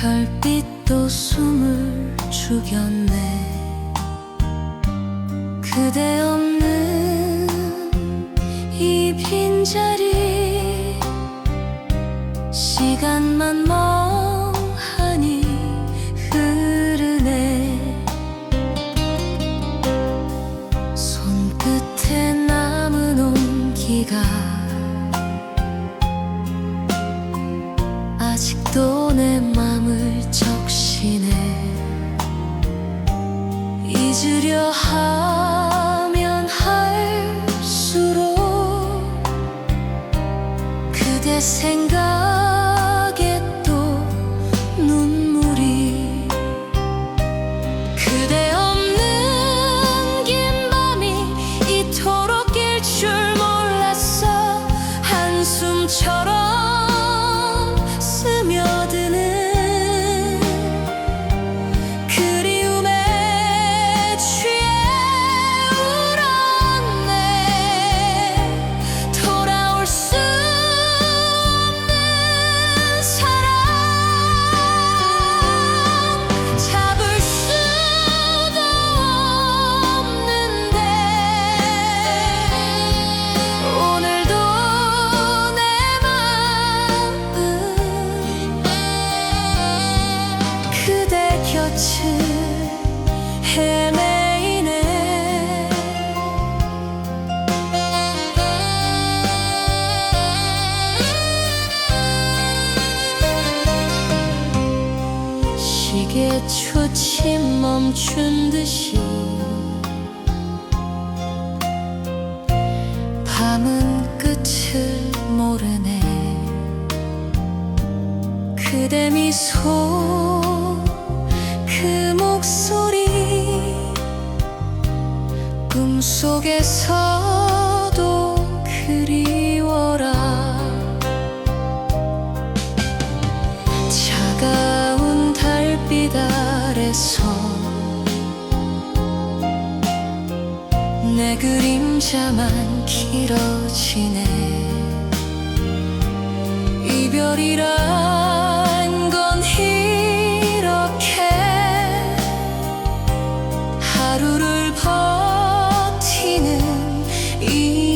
별빛도 숨을 죽였네. 그대 없는 이 빈자리 시간만 멀 아직도 내 맘을 적시네. 잊으려 하면 할수록 그대 생각에 또 눈물이 그대 없는 긴 밤이 이토록 길 줄 몰랐어 한숨처럼 시계 초침 멈춘 듯이 밤은 끝을 모르네. 그대 미소 그 목소리 꿈속에서 그림자만 길어지네. 이별이란 건 이렇게 하루를 버티는 이